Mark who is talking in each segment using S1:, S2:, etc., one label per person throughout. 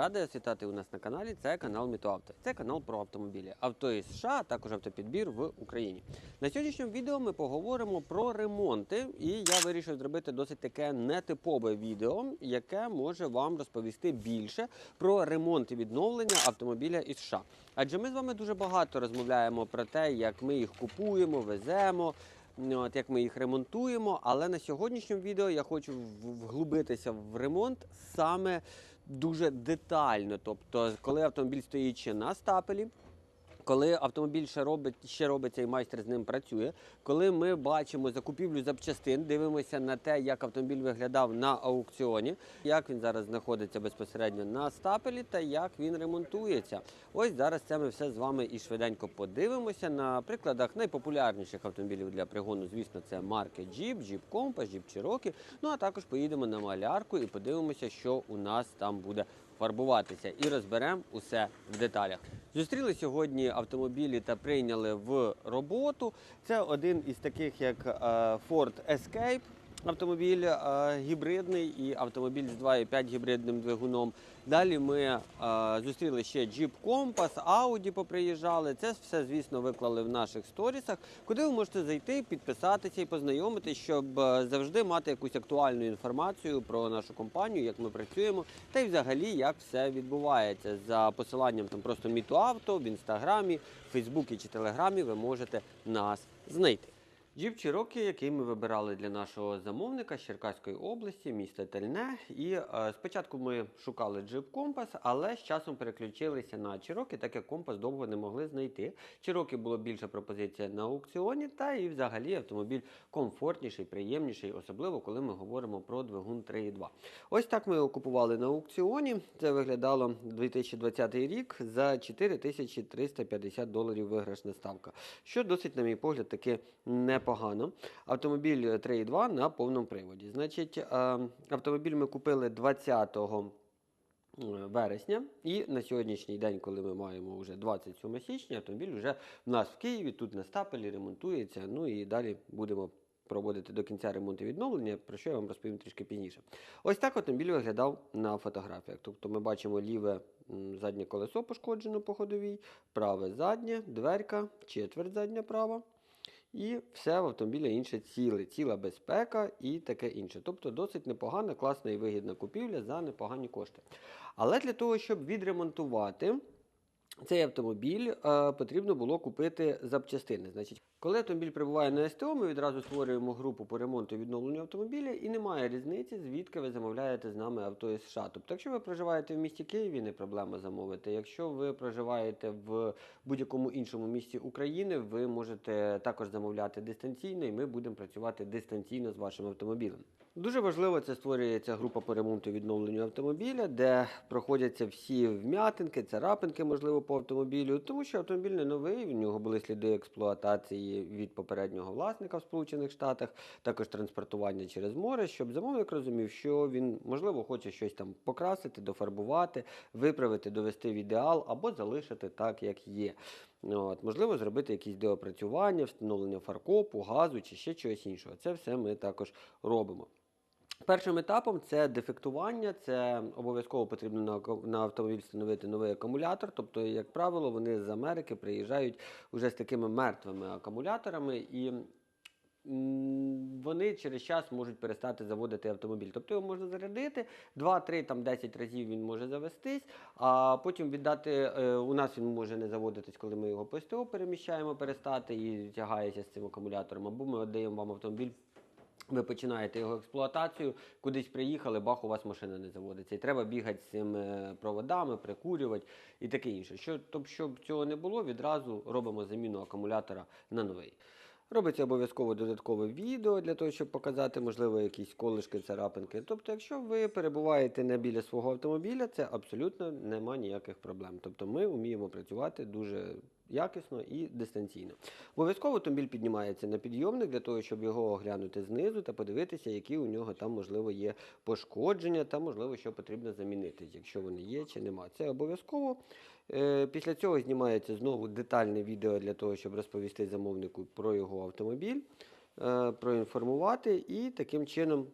S1: радий вас вітати у нас на каналі. Це канал Мітоавто. Це канал про автомобілі, авто із США, а також автопідбір в Україні. На сьогоднішньому відео ми поговоримо про ремонти, і я вирішив зробити досить таке нетипове відео, яке може вам розповісти більше про ремонт і відновлення автомобіля із США. Адже ми з вами дуже багато розмовляємо про те, як ми їх купуємо, веземо. От як ми їх ремонтуємо, але на сьогоднішньому відео я хочу вглубитися в ремонт саме дуже детально. Тобто, коли автомобіль стоїть ще на стапелі, коли автомобіль ще робить, ще робиться і майстер з ним працює, коли ми бачимо закупівлю запчастин, дивимося на те, як автомобіль виглядав на аукціоні, як він зараз знаходиться безпосередньо на стапелі та як він ремонтується. Ось зараз це ми все з вами і швиденько подивимося на прикладах найпопулярніших автомобілів для пригону. Звісно, це марки Jeep, Jeep Compass, Jeep Cherokee. Ну а також поїдемо на малярку і подивимося, що у нас там буде фарбуватися і розберемо усе в деталях. Зустріли сьогодні автомобілі та прийняли в роботу. Це один із таких, як е, Ford Escape. Автомобіль е, гібридний і автомобіль з 2,5 гібридним двигуном. Далі ми е, зустріли ще Jeep Compass, Audi поприїжджали. Це все, звісно, виклали в наших сторісах, куди ви можете зайти, підписатися і познайомитись, щоб е, завжди мати якусь актуальну інформацію про нашу компанію, як ми працюємо, та й взагалі як все відбувається. За посиланням там просто Мітуавто в інстаграмі, Фейсбуці чи Телеграмі ви можете нас знайти. Джіп Cherokee, який ми вибирали для нашого замовника з Черкаської області, міста Тельне. І е, спочатку ми шукали джип компас, але з часом переключилися на Cherokee, так як компас довго не могли знайти. Cherokee було більша пропозиція на аукціоні, та і взагалі автомобіль комфортніший, приємніший, особливо коли ми говоримо про двигун 3.2. Ось так ми його купували на аукціоні. Це виглядало 2020 рік за 4350 доларів виграшна ставка, що досить, на мій погляд, таки непогано. Автомобіль 3.2 на повному приводі. Значить, е, автомобіль ми купили 20 вересня, і на сьогоднішній день, коли ми маємо вже 27 січня, автомобіль вже в нас в Києві, тут на стапелі ремонтується. Ну і далі будемо проводити до кінця ремонт і відновлення, про що я вам розповім трішки пізніше. Ось так автомобіль виглядав на фотографіях. Тобто ми бачимо ліве заднє колесо пошкоджено по ходовій, праве заднє, дверка, четверть задня права. І все в автомобіля інше ціле, ціла безпека і таке інше. Тобто досить непогана, класна і вигідна купівля за непогані кошти. Але для того, щоб відремонтувати цей автомобіль, е, потрібно було купити запчастини. Значить, коли автомобіль прибуває на СТО, ми відразу створюємо групу по ремонту і відновленню автомобіля, і немає різниці, звідки ви замовляєте з нами авто із США. Тобто, якщо ви проживаєте в місті Києві, не проблема замовити. Якщо ви проживаєте в будь-якому іншому місті України, ви можете також замовляти дистанційно, і ми будемо працювати дистанційно з вашим автомобілем. Дуже важливо, це створюється група по ремонту і відновленню автомобіля, де проходяться всі вм'ятинки, царапинки, можливо, по автомобілю, тому що автомобіль не новий, в нього були сліди експлуатації від попереднього власника в Сполучених Штатах, також транспортування через море, щоб замовник розумів, що він, можливо, хоче щось там покрасити, дофарбувати, виправити, довести в ідеал або залишити так, як є. От, можливо, зробити якісь доопрацювання, встановлення фаркопу, газу чи ще чогось іншого. Це все ми також робимо. Першим етапом це дефектування. Це обов'язково потрібно на на автомобіль встановити новий акумулятор. Тобто, як правило, вони з Америки приїжджають вже з такими мертвими акумуляторами і. Вони через час можуть перестати заводити автомобіль. Тобто його можна зарядити 2-3, там 10 разів він може завестись, а потім віддати. е, У нас він може не заводитись, коли ми його по СТО переміщаємо, перестати і тягається з цим акумулятором. Або ми віддаємо вам автомобіль ви починаєте його експлуатацію, кудись приїхали, бах, у вас машина не заводиться. І треба бігати з цими проводами, прикурювати і таке інше. Що, тобто, щоб цього не було, відразу робимо заміну акумулятора на новий. Робиться обов'язково додаткове відео для того, щоб показати, можливо, якісь колишки, царапинки. Тобто, якщо ви перебуваєте не біля свого автомобіля, це абсолютно нема ніяких проблем. Тобто ми вміємо працювати дуже якісно і дистанційно. Обов'язково автомобіль піднімається на підйомник для того, щоб його оглянути знизу та подивитися, які у нього там, можливо, є пошкодження та, можливо, що потрібно замінити, якщо вони є чи нема. Це обов'язково. Е, Після цього знімається знову детальне відео для того, щоб розповісти замовнику про його автомобіль, е, проінформувати і таким чином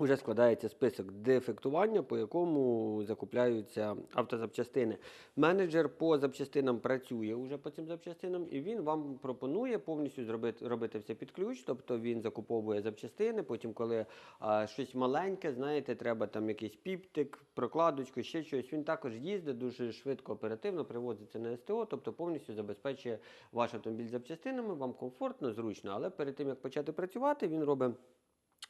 S1: Уже складається список дефектування, по якому закупляються автозапчастини. Менеджер по запчастинам працює уже по цим запчастинам, і він вам пропонує повністю зробити робити все під ключ. Тобто він закуповує запчастини. Потім, коли а, щось маленьке, знаєте, треба там якийсь піптик, прокладочку, ще щось. Він також їздить дуже швидко, оперативно, привозиться на СТО, тобто повністю забезпечує ваш автомобіль запчастинами. Вам комфортно, зручно. Але перед тим як почати працювати, він робить.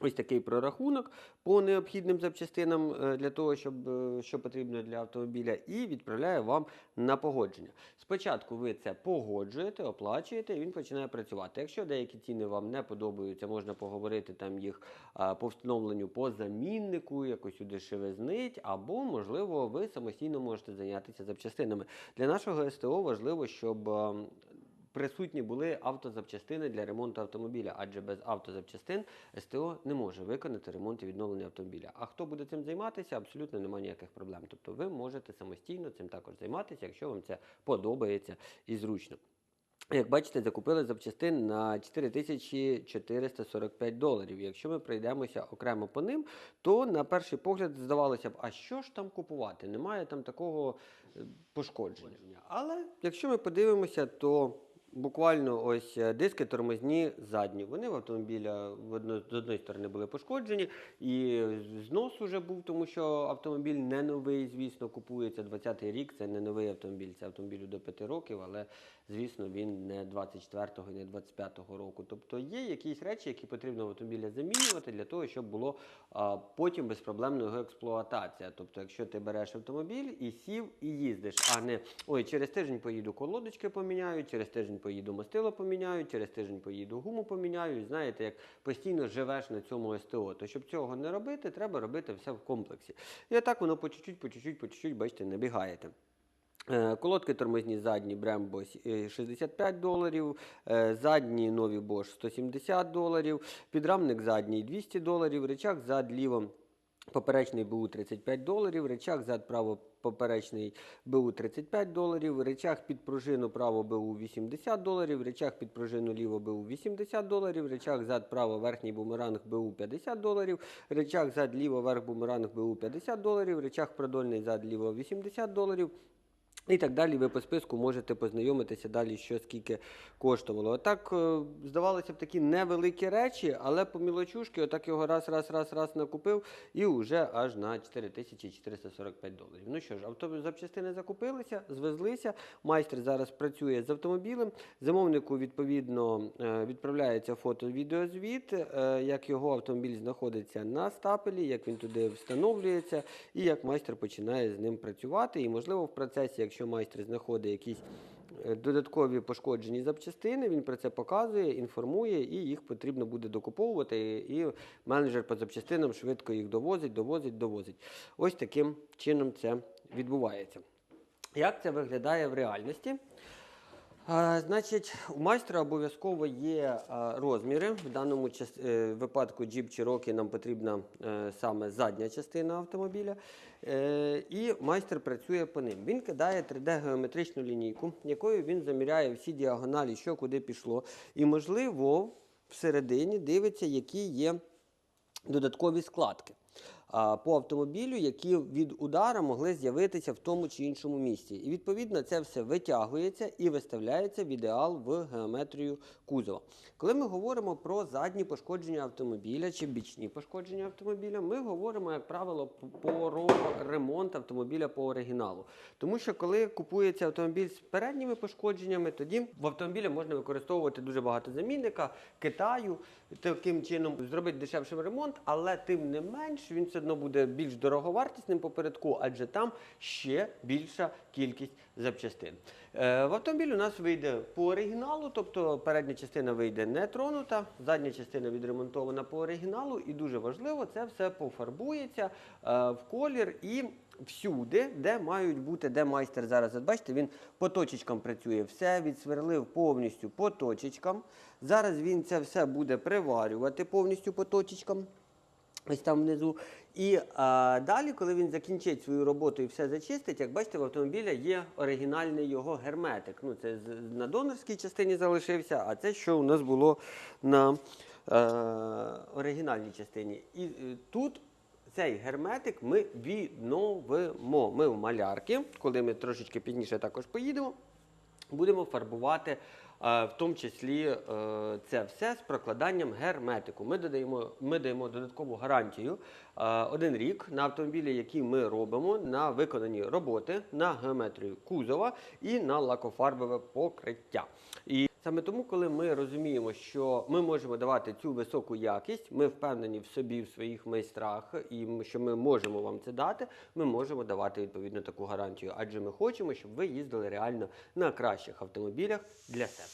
S1: Ось такий прорахунок по необхідним запчастинам е, для того, щоб е, що потрібно для автомобіля, і відправляє вам на погодження. Спочатку ви це погоджуєте, оплачуєте, і він починає працювати. Якщо деякі ціни вам не подобаються, можна поговорити там їх по встановленню по заміннику, якось удешевизнить, або можливо ви самостійно можете зайнятися запчастинами. Для нашого СТО важливо, щоб. Присутні були автозапчастини для ремонту автомобіля, адже без автозапчастин СТО не може виконати ремонт і відновлення автомобіля. А хто буде цим займатися, абсолютно немає ніяких проблем. Тобто ви можете самостійно цим також займатися, якщо вам це подобається і зручно. Як бачите, закупили запчастин на 4445 доларів. Якщо ми пройдемося окремо по ним, то на перший погляд здавалося б, а що ж там купувати? Немає там такого е, пошкодження. Але якщо ми подивимося, то буквально ось е, диски тормозні задні. Вони в автомобіля в одно, з одної сторони були пошкоджені, і знос уже був, тому що автомобіль не новий, звісно, купується 20-й рік. Це не новий автомобіль, це автомобілю до 5 років, але звісно він не 24-го і не 25-го року. Тобто є якісь речі, які потрібно в автомобіля замінювати для того, щоб було а, потім безпроблемна його експлуатація. Тобто, якщо ти береш автомобіль і сів і їздиш, а не ой, через тиждень поїду колодочки поміняю, через тиждень поїду мастило поміняю, через тиждень поїду гуму поміняю. І знаєте, як постійно живеш на цьому СТО. То щоб цього не робити, треба робити все в комплексі. І отак воно по чуть-чуть, по чуть-чуть, по чуть-чуть, бачите, набігаєте. Е, Колодки тормозні задні Brembo 65 доларів, е, задні нові Bosch 170 доларів, підрамник задній 200 доларів, речах зад ліво поперечний БУ 35 доларів, речах зад право поперечний БУ 35 доларів, речах під пружину право БУ 80 доларів, речах під пружину ліво БУ 80 доларів, речах зад право верхній бумеранг БУ 50 доларів, речах зад ліво верх бумеранг БУ 50 доларів, речах продольний зад ліво 80 доларів. І так далі ви по списку можете познайомитися далі, що скільки коштувало. Отак, е, здавалося б, такі невеликі речі, але по мілочушки, отак його раз, раз, раз, раз накупив і вже аж на 4445 доларів. Ну що ж, автозапчастини закупилися, звезлися. Майстер зараз працює з автомобілем. Замовнику, відповідно, е, відправляється фото-відеозвіт, е, як його автомобіль знаходиться на стапелі, як він туди встановлюється, і як майстер починає з ним працювати. І, можливо, в процесі, якщо майстер знаходить якісь е, додаткові пошкоджені запчастини, він про це показує, інформує, і їх потрібно буде докуповувати. І менеджер по запчастинам швидко їх довозить, довозить, довозить. Ось таким чином це відбувається. Як це виглядає в реальності? Значить, у майстра обов'язково є розміри. В даному е, випадку Jeep Cherokee нам потрібна е, саме задня частина автомобіля. Е, і майстер працює по ним. Він кидає 3D-геометричну лінійку, якою він заміряє всі діагоналі, що куди пішло. І, можливо, всередині дивиться, які є додаткові складки по автомобілю, які від удара могли з'явитися в тому чи іншому місці. І відповідно це все витягується і виставляється в ідеал в геометрію кузова. Коли ми говоримо про задні пошкодження автомобіля чи бічні пошкодження автомобіля, ми говоримо, як правило, про ремонт автомобіля по оригіналу. Тому що коли купується автомобіль з передніми пошкодженнями, тоді в автомобілі можна використовувати дуже багато замінника, Китаю, таким чином зробити дешевший ремонт, але тим не менш він все одно буде більш дороговартісним попередку, адже там ще більша кількість запчастин. Е, в автомобіль у нас вийде по оригіналу, тобто передня частина вийде не тронута, задня частина відремонтована по оригіналу, і дуже важливо, це все пофарбується е, в колір і всюди, де мають бути, де майстер зараз, от бачите, він по точечкам працює, все відсверлив повністю по точечкам. Зараз він це все буде приварювати повністю по точечкам. Ось там внизу. І а, далі, коли він закінчить свою роботу і все зачистить, як бачите, в автомобіля є оригінальний його герметик. Ну, це на донорській частині залишився, а це що у нас було на е, оригінальній частині. І е, тут цей герметик ми відновимо. Ми в малярки, коли ми трошечки пізніше також поїдемо, будемо фарбувати. В тому числі е, це все з прокладанням герметику. Ми додаємо, ми даємо додаткову гарантію один рік на автомобілі, які ми робимо на виконані роботи, на геометрію кузова і на лакофарбове покриття. Саме тому, коли ми розуміємо, що ми можемо давати цю високу якість, ми впевнені в собі, в своїх майстрах, і що ми можемо вам це дати, ми можемо давати відповідно таку гарантію. Адже ми хочемо, щоб ви їздили реально на кращих автомобілях для себе.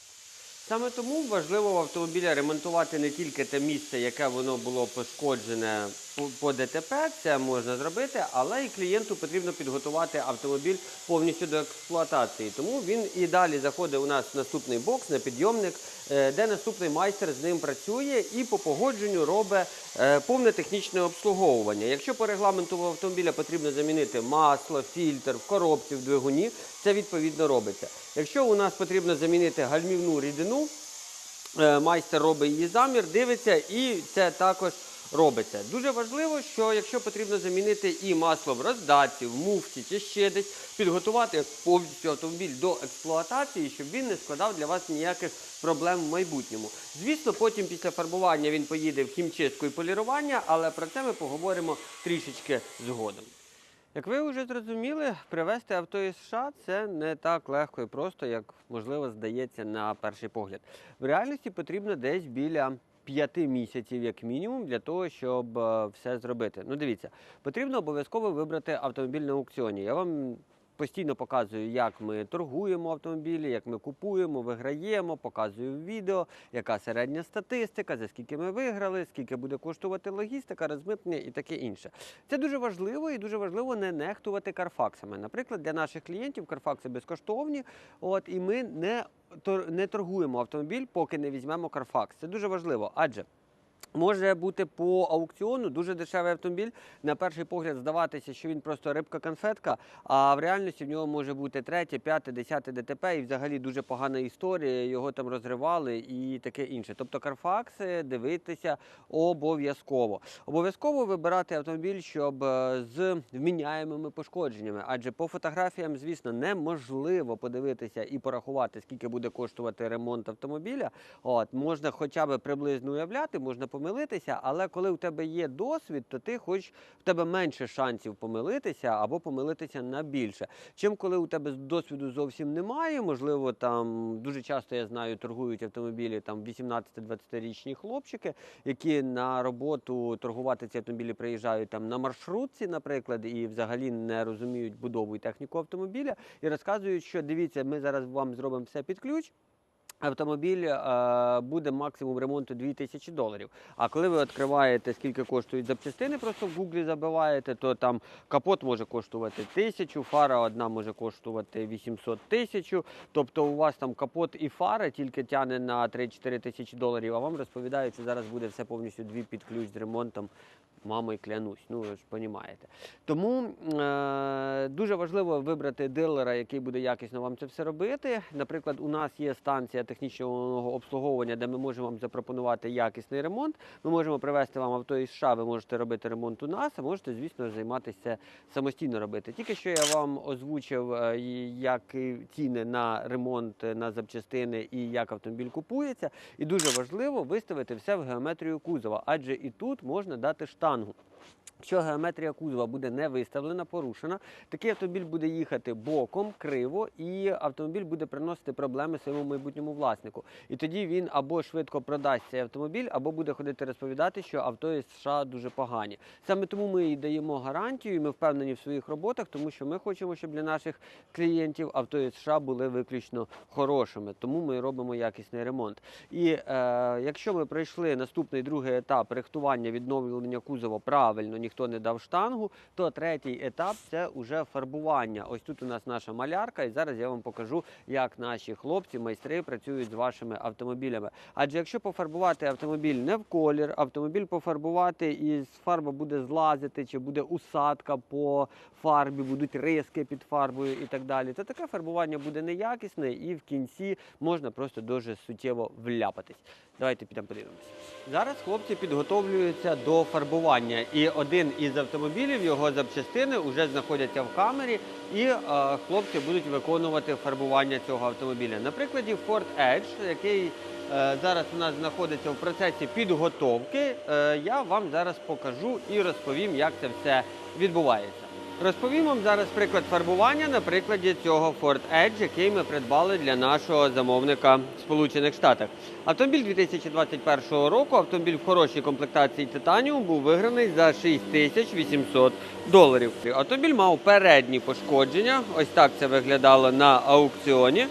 S1: Саме тому важливо в автомобілі ремонтувати не тільки те місце, яке воно було пошкоджене по- по ДТП, це можна зробити, але і клієнту потрібно підготувати автомобіль повністю до експлуатації. Тому він і далі заходить у нас в наступний бокс на підйомник, е, де наступний майстер з ним працює і по погодженню робить е, повне технічне обслуговування. Якщо по регламенту автомобіля потрібно замінити масло, фільтр в коробці, в двигуні, це відповідно робиться. Якщо у нас потрібно замінити гальмівну рідину, Е, майстер робить її замір, дивиться, і це також робиться. Дуже важливо, що якщо потрібно замінити і масло в роздатці, в муфті чи ще десь, підготувати повністю автомобіль до експлуатації, щоб він не складав для вас ніяких проблем в майбутньому. Звісно, потім після фарбування він поїде в хімчистку і полірування, але про це ми поговоримо трішечки згодом. Як ви вже зрозуміли, привезти авто із США це не так легко і просто, як можливо здається на перший погляд. В реальності потрібно десь біля п'яти місяців, як мінімум, для того, щоб е, все зробити. Ну, дивіться, потрібно обов'язково вибрати автомобіль на аукціоні. Я вам постійно показую, як ми торгуємо автомобілі, як ми купуємо, виграємо, показую відео, яка середня статистика, за скільки ми виграли, скільки буде коштувати логістика, розмитнення і таке інше. Це дуже важливо і дуже важливо не нехтувати карфаксами. Наприклад, для наших клієнтів карфакси безкоштовні, от і ми не, не торгуємо автомобіль, поки не візьмемо карфакс. Це дуже важливо, адже. Може бути по аукціону дуже дешевий автомобіль. На перший погляд здаватися, що він просто рибка-конфетка, а в реальності в нього може бути третє, п'яте, десяте ДТП і взагалі дуже погана історія, його там розривали і таке інше. Тобто карфакси дивитися обов'язково. Обов'язково вибирати автомобіль, щоб е, з вміняємими пошкодженнями, адже по фотографіям, звісно, неможливо подивитися і порахувати, скільки буде коштувати ремонт автомобіля. От можна хоча б приблизно уявляти, можна помилитися, але коли у тебе є досвід, то ти хоч в тебе менше шансів помилитися або помилитися на більше. Чим коли у тебе досвіду зовсім немає, можливо, там дуже часто я знаю, торгують автомобілі там 18-20-річні хлопчики, які на роботу торгувати ці автомобілі приїжджають там на маршрутці, наприклад, і взагалі не розуміють будову і техніку автомобіля, і розказують, що дивіться, ми зараз вам зробимо все під ключ. Автомобіль е, буде максимум ремонту 2000 доларів. А коли ви відкриваєте, скільки коштують запчастини, просто в гуглі забиваєте, то там капот може коштувати 1000, фара одна може коштувати 800 тисяч. Тобто у вас там капот і фара тільки тягне на 3-4 тисячі доларів, а вам розповідають, що зараз буде все повністю дві під ключ з ремонтом. Мамою клянусь, ну ви ж розумієте. Тому е, дуже важливо вибрати дилера, який буде якісно вам це все робити. Наприклад, у нас є станція технічного обслуговування, де ми можемо вам запропонувати якісний ремонт. Ми можемо привезти вам авто із США, ви можете робити ремонт у нас, а можете, звісно, займатися самостійно робити. Тільки що я вам озвучив, е, як ціни на ремонт, е, на запчастини і як автомобіль купується. І дуже важливо виставити все в геометрію кузова, адже і тут можна дати штангу. Якщо геометрія кузова буде не виставлена, порушена, такий автомобіль буде їхати боком, криво, і автомобіль буде приносити проблеми своєму майбутньому власнику. І тоді він або швидко продасть цей автомобіль, або буде ходити розповідати, що авто із США дуже погані. Саме тому ми і даємо гарантію, і ми впевнені в своїх роботах, тому що ми хочемо, щоб для наших клієнтів авто із США були виключно хорошими. Тому ми робимо якісний ремонт. І е, якщо ми пройшли наступний другий етап рихтування відновлення кузова правильно. Правильно ніхто не дав штангу, то третій етап це вже фарбування. Ось тут у нас наша малярка, і зараз я вам покажу, як наші хлопці, майстри працюють з вашими автомобілями. Адже якщо пофарбувати автомобіль не в колір, автомобіль пофарбувати і з фарба буде злазити, чи буде усадка по фарбі, будуть риски під фарбою і так далі, то таке фарбування буде неякісне і в кінці можна просто дуже суттєво вляпатись. Давайте підемо подивимося. Зараз хлопці підготовлюються до фарбування, і один із автомобілів, його запчастини, вже знаходяться в камері, і е, хлопці будуть виконувати фарбування цього автомобіля. На прикладі Ford Edge, який е, зараз у нас знаходиться в процесі підготовки, е, я вам зараз покажу і розповім, як це все відбувається. Розповім вам зараз приклад фарбування на прикладі цього Ford Edge, який ми придбали для нашого замовника в Сполучених Штатах. Автомобіль 2021 року, автомобіль в хорошій комплектації титаніум, був виграний за 6800 доларів. Автомобіль мав передні пошкодження. Ось так це виглядало на аукціоні.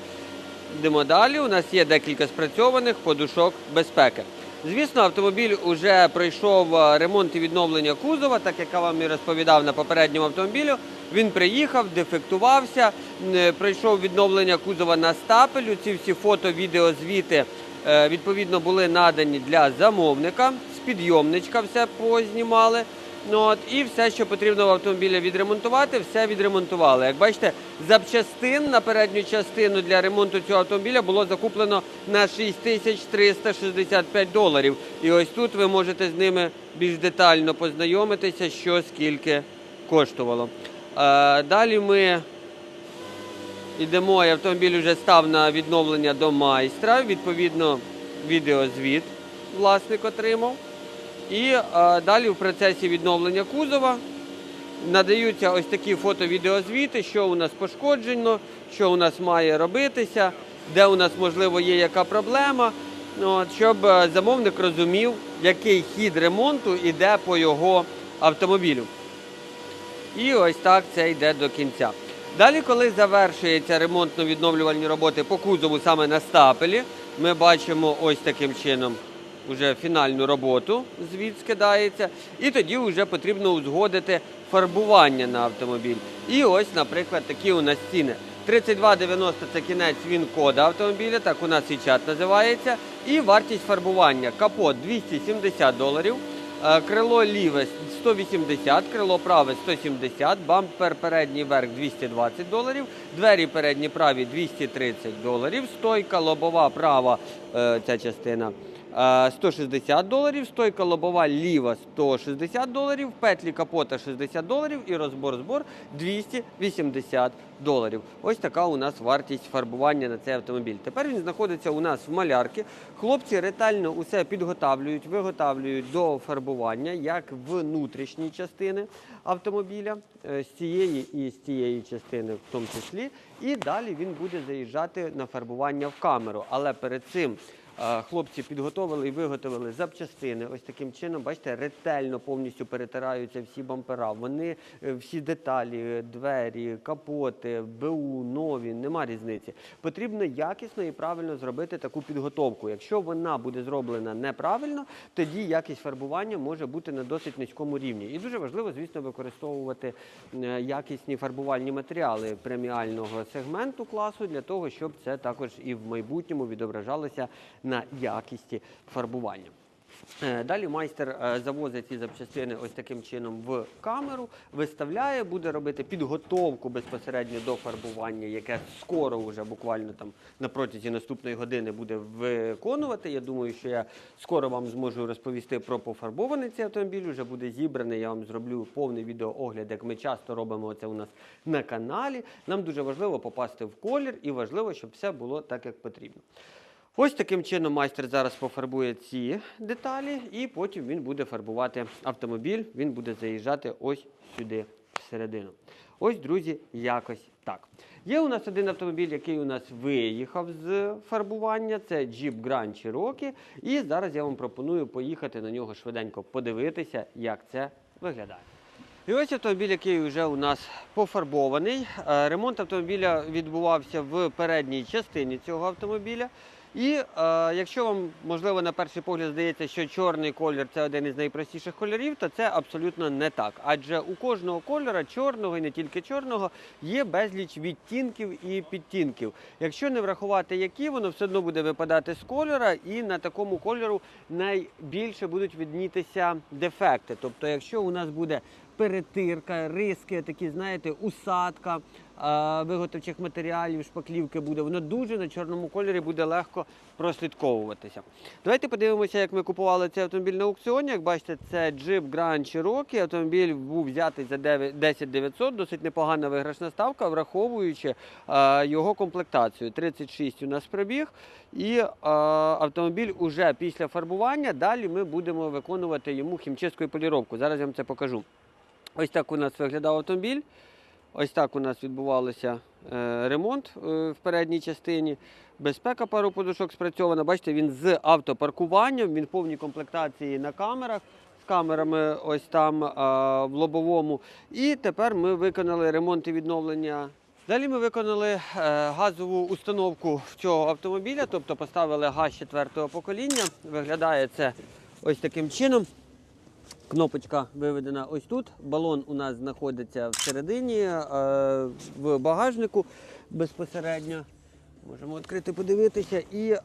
S1: Йдемо далі. У нас є декілька спрацьованих подушок безпеки. Звісно, автомобіль вже пройшов е, ремонт і відновлення кузова, так як я вам і розповідав на попередньому автомобілю. Він приїхав, дефектувався, е, пройшов відновлення кузова на стапелю. Ці всі фото, відео, звіти е, відповідно були надані для замовника. З підйомничка все познімали. Ну, от, і все, що потрібно в автомобілі відремонтувати, все відремонтували. Як бачите, запчастин на передню частину для ремонту цього автомобіля було закуплено на 6365 доларів. І ось тут ви можете з ними більш детально познайомитися, що скільки коштувало. Е, далі ми йдемо, і автомобіль вже став на відновлення до майстра. Відповідно, відеозвіт власник отримав. І е, далі в процесі відновлення кузова надаються ось такі фото-відеозвіти, що у нас пошкоджено, що у нас має робитися, де у нас можливо є яка проблема. Ну, щоб е, замовник розумів, який хід ремонту йде по його автомобілю. І ось так це йде до кінця. Далі, коли завершується ремонтно-відновлювальні роботи по кузову саме на стапелі, ми бачимо ось таким чином вже фінальну роботу, звід скидається, і тоді вже потрібно узгодити фарбування на автомобіль. І ось, наприклад, такі у нас ціни. 32,90 це кінець він кода автомобіля, так у нас і чат називається. І вартість фарбування. Капот 270 доларів. Е, Крило ліве 180, крило праве 170, бампер передній верх 220 доларів, двері передні праві 230 доларів, стойка лобова права, е, ця частина 160 доларів, стойка лобова ліва 160 доларів, петлі капота 60 доларів і розбор збор 280 доларів. Ось така у нас вартість фарбування на цей автомобіль. Тепер він знаходиться у нас в малярці. Хлопці ретельно усе підготавлюють, виготовлюють до фарбування, як внутрішні частини автомобіля, е, з цієї і з цієї частини в тому числі. І далі він буде заїжджати на фарбування в камеру. Але перед цим е, хлопці підготовили і виготовили запчастини. Ось таким чином, бачите, ретельно повністю перетираються всі бампера. Вони е, всі деталі, двері, капоти, БУ, нові, нема різниці. Потрібно якісно і правильно зробити таку підготовку. Якщо вона буде зроблена неправильно, тоді якість фарбування може бути на досить низькому рівні. І дуже важливо, звісно, використовувати е, якісні фарбувальні матеріали преміального сегменту класу для того, щоб це також і в майбутньому відображалося на якісті фарбування. Е, Далі майстер е, завозить ці запчастини ось таким чином в камеру, виставляє, буде робити підготовку безпосередньо до фарбування, яке скоро вже буквально там на протязі наступної години буде виконувати. Я думаю, що я скоро вам зможу розповісти про пофарбований цей автомобіль. Вже буде зібраний. Я вам зроблю повний відеоогляд, як ми часто робимо це у нас на каналі. Нам дуже важливо попасти в колір і важливо, щоб все було так, як потрібно. Ось таким чином майстер зараз пофарбує ці деталі, і потім він буде фарбувати автомобіль, він буде заїжджати ось сюди всередину. Ось, друзі, якось так. Є у нас один автомобіль, який у нас виїхав з фарбування. Це Jeep Grand Cherokee. І зараз я вам пропоную поїхати на нього швиденько подивитися, як це виглядає. І ось автомобіль, який вже у нас пофарбований. Е, Ремонт автомобіля відбувався в передній частині цього автомобіля. І е, якщо вам, можливо, на перший погляд здається, що чорний колір це один із найпростіших кольорів, то це абсолютно не так. Адже у кожного кольора, чорного і не тільки чорного, є безліч відтінків і підтінків. Якщо не врахувати які, воно все одно буде випадати з кольора, і на такому кольору найбільше будуть віднітися дефекти. Тобто, якщо у нас буде перетирка, риски, такі, знаєте, усадка виготовчих матеріалів, шпаклівки буде, воно дуже на чорному кольорі буде легко прослідковуватися. Давайте подивимося, як ми купували цей автомобіль на аукціоні. Як бачите, це Jeep Grand Cherokee. Автомобіль був взятий за 9 10 900, досить непогана виграшна ставка, враховуючи його комплектацію. 36 у нас пробіг. І автомобіль уже після фарбування. Далі ми будемо виконувати йому хімчистку і поліровку. Зараз я вам це покажу. Ось так у нас виглядав автомобіль. Ось так у нас відбувався е, ремонт е, в передній частині. Безпека пару подушок спрацьована. Бачите, він з автопаркуванням, він в повній комплектації на камерах. З камерами ось там а, в лобовому. І тепер ми виконали ремонт і відновлення. Далі ми виконали е, газову установку цього автомобіля, тобто поставили газ четвертого покоління. Виглядає це ось таким чином. Кнопочка виведена ось тут. Балон у нас знаходиться всередині е, в багажнику безпосередньо. Можемо відкрити, подивитися. І е,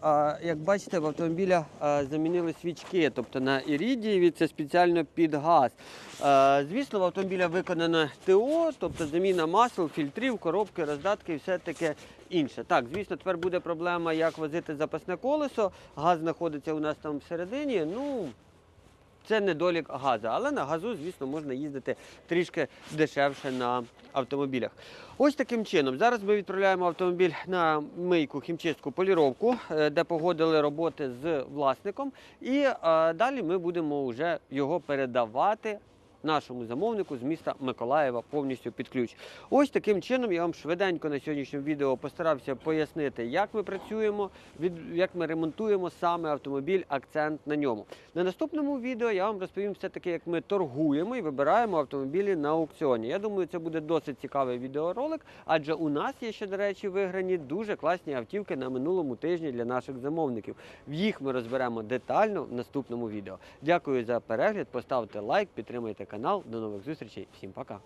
S1: як бачите, в автомобіля е, замінили свічки, тобто на ірідієві це спеціально під газ. Звісно, в автомобіля виконано ТО, тобто заміна масел, фільтрів, коробки, роздатки і все таке інше. Так, звісно, тепер буде проблема, як возити запасне колесо. Газ знаходиться у нас там всередині. Ну, це недолік газу, але на газу, звісно, можна їздити трішки дешевше на автомобілях. Ось таким чином. Зараз ми відправляємо автомобіль на мийку, хімчистку, поліровку, е, де погодили роботи з власником. І е, далі ми будемо вже його передавати нашому замовнику з міста Миколаєва повністю під ключ. Ось таким чином я вам швиденько на сьогоднішньому відео постарався пояснити, як ми працюємо, як ми ремонтуємо саме автомобіль, акцент на ньому. На наступному відео я вам розповім все-таки, як ми торгуємо і вибираємо автомобілі на аукціоні. Я думаю, це буде досить цікавий відеоролик, адже у нас є ще, до речі, виграні дуже класні автівки на минулому тижні для наших замовників. Їх ми розберемо детально в наступному відео. Дякую за перегляд, поставте лайк, підтримайте канал. До нових зустрічей. Всім пока.